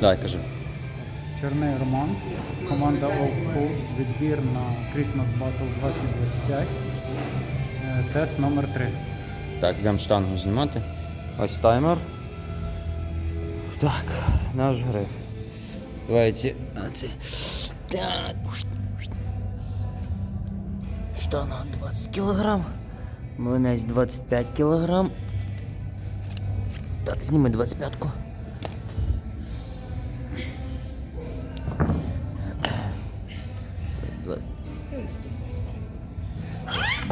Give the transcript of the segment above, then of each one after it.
Давай, кажи. Черний Роман, команда Old School, відбір на Christmas Battle 2025. Е, Тест номер 3. Так, йдемо штангу знімати. Ось таймер. Так, наш гриф. Давай ці. а, ці. Так. Штанга 20 кг. Млинець 25 кг. Так, зніми 25-ку.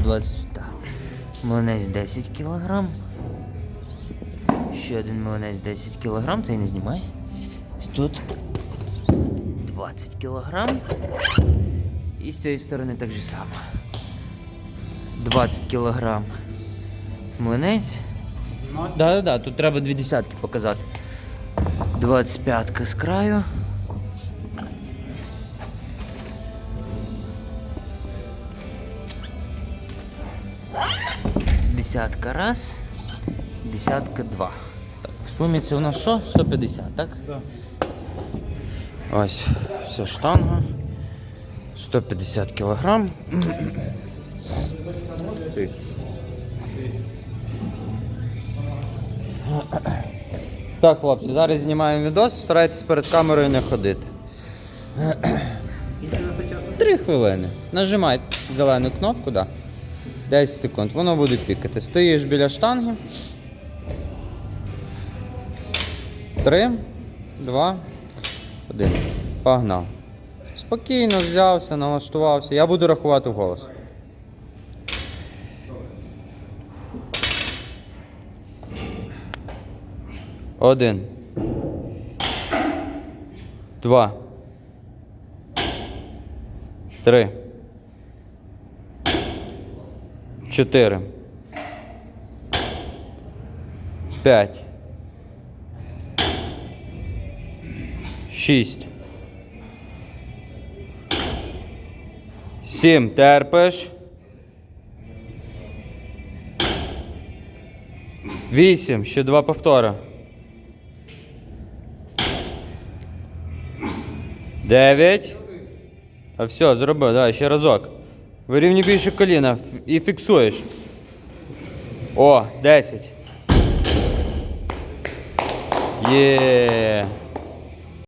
Двадцять так. Млинець 10 кг. Ще один млинець 10 кг, цей не знімай. Тут 20 кг. І з цієї сторони так же само. 20 кг. Млинець. Знімати? Да, да, да, тут треба дві десятки показати. 25 з краю. Десятка раз, десятка два. Так, в сумі це у нас що? 150, так? Да. Ось, все штанга. 150 кілограм. Так, хлопці, зараз знімаємо відос, старайтесь перед камерою не ходити. Три хвилини. Нажимай зелену кнопку, да. 10 секунд, воно буде пікати. Стоїш біля штанги. Три, два, один. Погнав. Спокійно взявся, налаштувався. Я буду рахувати вголос. Один. Два. Три. Чотири. П'ять. Шість. Сім. Терпиш. Вісім. Ще два повтора. Дев'ять. А все, зробив, давай ще разок. Вирівнюй більше коліна і фіксуєш. О, 10. Є.